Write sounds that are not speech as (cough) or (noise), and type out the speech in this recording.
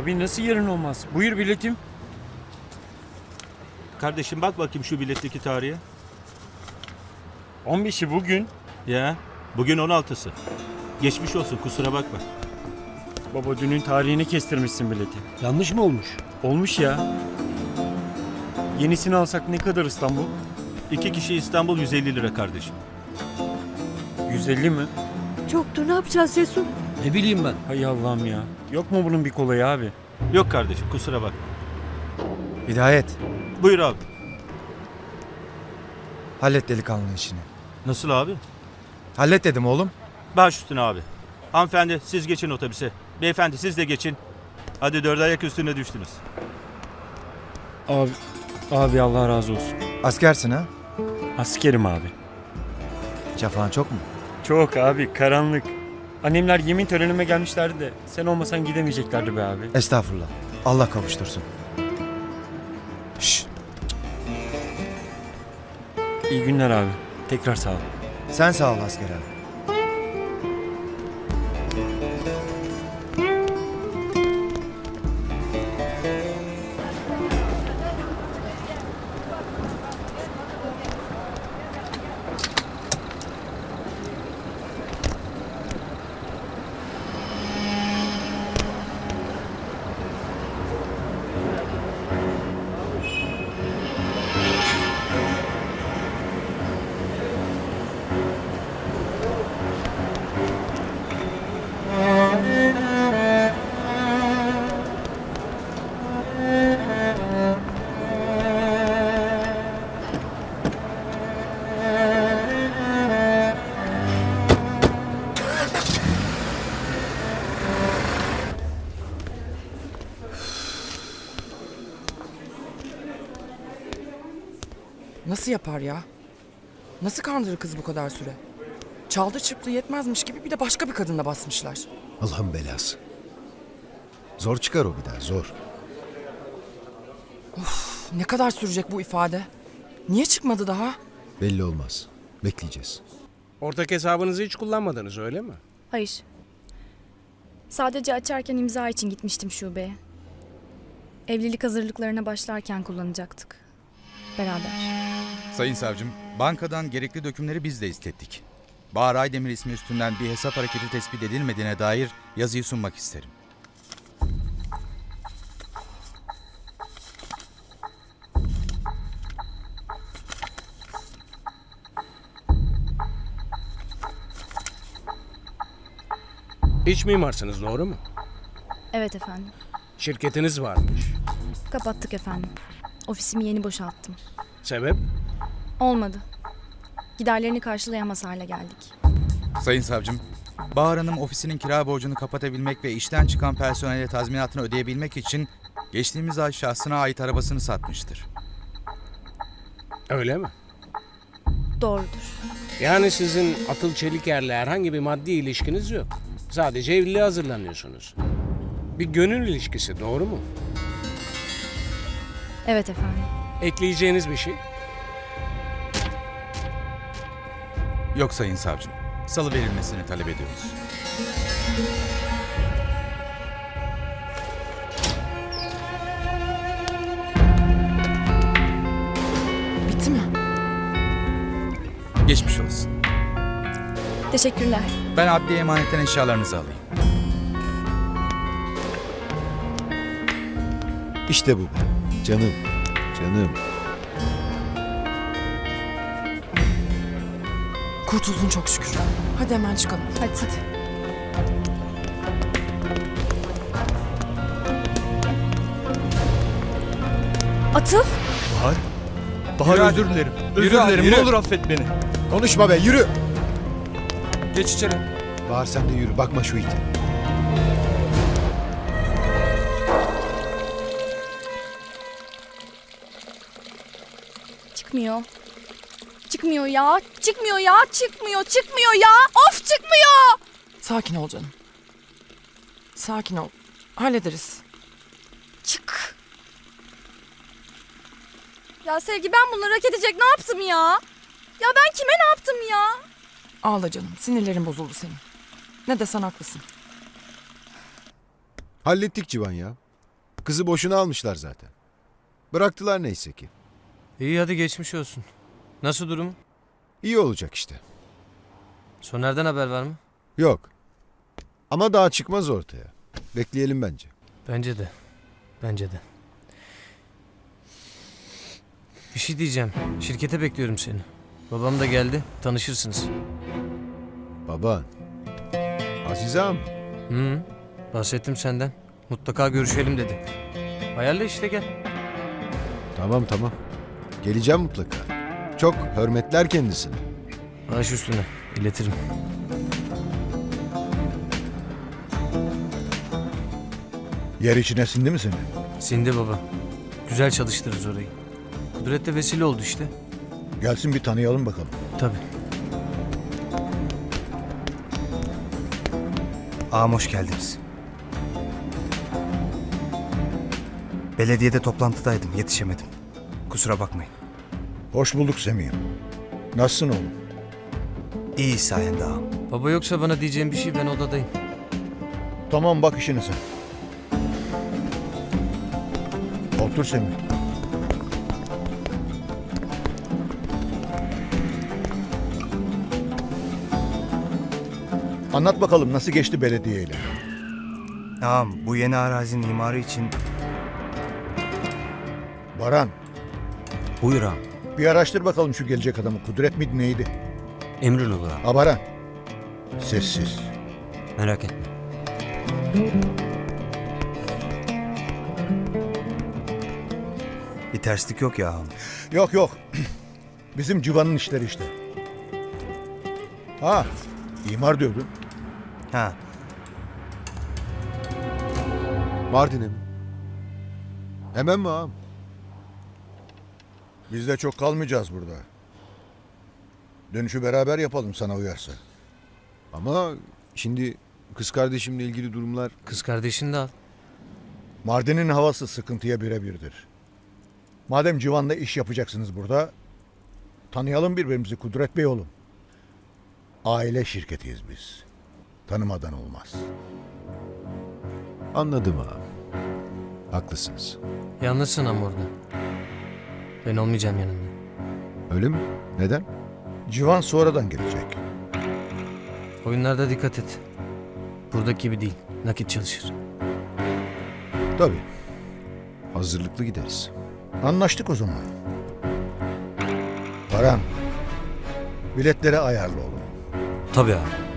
Abi nasıl yarın olmaz? Buyur biletim. Kardeşim bak bakayım şu biletteki tarihe. 15'i bugün. Ya bugün 16'sı. Geçmiş olsun kusura bakma. Baba dünün tarihini kestirmişsin bileti. Yanlış mı olmuş? Olmuş ya. Yenisini alsak ne kadar İstanbul? İki kişi İstanbul 150 lira kardeşim. 150 mi? Çoktur ne yapacağız Resul? Ne bileyim ben. Hay Allah'ım ya. Yok mu bunun bir kolayı abi? Yok kardeşim kusura bakma. Hidayet, Buyur abi. hallet delikanlının işini. Nasıl abi? Hallet dedim oğlum. Baş üstüne abi. Hanımefendi siz geçin otobüse. Beyefendi siz de geçin. Hadi dört ayak üstüne düştünüz. Abi, abi Allah razı olsun. Askersin ha? Askerim abi. Cafan çok mu? Çok abi karanlık. Annemler yemin törenime gelmişlerdi de sen olmasan gidemeyeceklerdi be abi. Estağfurullah. Allah kavuştursun. Şşş, İyi günler abi. Tekrar sağ ol. sen sağ ol asker abi. Nasıl yapar ya? Nasıl kandırır kız bu kadar süre? Çaldı çıktı yetmezmiş gibi bir de başka bir kadınla basmışlar. Allah'ın belası. Zor çıkar o bir daha zor. Ne kadar sürecek bu ifade? Niye çıkmadı daha? Belli olmaz. Bekleyeceğiz. Ortak hesabınızı hiç kullanmadınız öyle mi? Hayır. Sadece açarken imza için gitmiştim şubeye. Evlilik hazırlıklarına başlarken kullanacaktık. Beraber. Sayın savcım, bankadan gerekli dökümleri biz de istettik. Bahar Aydemir ismi üstünden bir hesap hareketi tespit edilmediğine dair yazıyı sunmak isterim. İç mimarsınız doğru mu? Evet efendim. Şirketiniz varmış. Kapattık efendim. Ofisimi yeni boşalttım. Sebep? Olmadı. Giderlerini karşılayamaz hale geldik. Sayın savcım, Bahar Hanım ofisinin kira borcunu kapatabilmek ve işten çıkan personele tazminatını ödeyebilmek için geçtiğimiz ay şahsına ait arabasını satmıştır. Öyle mi? Doğrudur. Yani sizin Atıl Çeliker'le herhangi bir maddi ilişkiniz yok. Sadece evliliğe hazırlanıyorsunuz. Bir gönül ilişkisi doğru mu? Evet efendim. Ekleyeceğiniz bir şey? Yok sayın savcım, salı verilmesini talep ediyoruz. Bitti mi? Geçmiş olsun. Teşekkürler. Ben adliye emanetten eşyalarınızı alayım. İşte bu be. Canım. Canım. Kurtuldun çok şükür. Hadi hemen çıkalım. Hadi hadi. Atıl. Bahar. Bahar özür dilerim. Özür dilerim. Ne olur affet beni. Konuşma be yürü. Geç içeri. Bahar sen de yürü. Bakma şu ite. Çıkmıyor. Çıkmıyor ya. Çıkmıyor ya. Çıkmıyor. Çıkmıyor ya. Of çıkmıyor. Sakin ol canım. Sakin ol. Hallederiz. Çık. Ya Sevgi ben bunları hak edecek ne yaptım ya? Ya ben kime ne yaptım ya? Ağla canım. Sinirlerin bozuldu senin. Ne desen haklısın. Hallettik Civan ya. Kızı boşuna almışlar zaten. Bıraktılar neyse ki. İyi hadi geçmiş olsun. Nasıl durum? İyi olacak işte. Soner'den haber var mı? Yok. Ama daha çıkmaz ortaya. Bekleyelim bence. Bence de. Bence de. Bir şey diyeceğim. Şirkete bekliyorum seni. Babam da geldi. Tanışırsınız. Baban. Azizam. Hı. Bahsettim senden. Mutlaka görüşelim dedi. Ayarla işte gel. Tamam tamam. Geleceğim mutlaka. Çok hürmetler kendisine. Baş üstüne. İletirim. Yer içine sindi mi senin? Sindi baba. Güzel çalıştırırız orayı. Kudret de vesile oldu işte. Gelsin bir tanıyalım bakalım. Tabii. Ağam hoş geldiniz. Belediyede toplantıdaydım, yetişemedim. Kusura bakmayın. Hoş bulduk Semih'im. Nasılsın oğlum? İyi sayende ağam. Baba yoksa bana diyeceğim bir şey ben odadayım. Tamam bak işine sen. Otur Semih. Anlat bakalım nasıl geçti belediyeyle? Ağam bu yeni arazinin imarı için... Baran Buyur ağam. Bir araştır bakalım şu gelecek adamı. Kudret miydi neydi? Emrin olur Baran. Sessiz. Merak etme. Bir terslik yok ya ağam. Yok yok. (clears throat) Bizim civanın işleri işte. Ha, imar diyordun. Ha, Mardin'e mi? Hemen mi ağam? Biz de çok kalmayacağız burada. Dönüşü beraber yapalım sana uyarsa. Ama şimdi kız kardeşimle ilgili durumlar... Kız kardeşini de al. Mardin'in havası sıkıntıya birebirdir. Madem civanla iş yapacaksınız burada, tanıyalım birbirimizi Kudret Bey oğlum. Aile şirketiyiz biz. Tanımadan olmaz. Anladım ağam. Haklısınız. Yalnızsın ama orada. Ben olmayacağım yanında. Öyle mi? Neden? Civan sonradan gelecek. Oyunlarda dikkat et. Buradaki gibi değil. Nakit çalışır. Tabii. Hazırlıklı gideriz. Anlaştık o zaman. Baran, biletlere ayarlı olun. tabii ağam.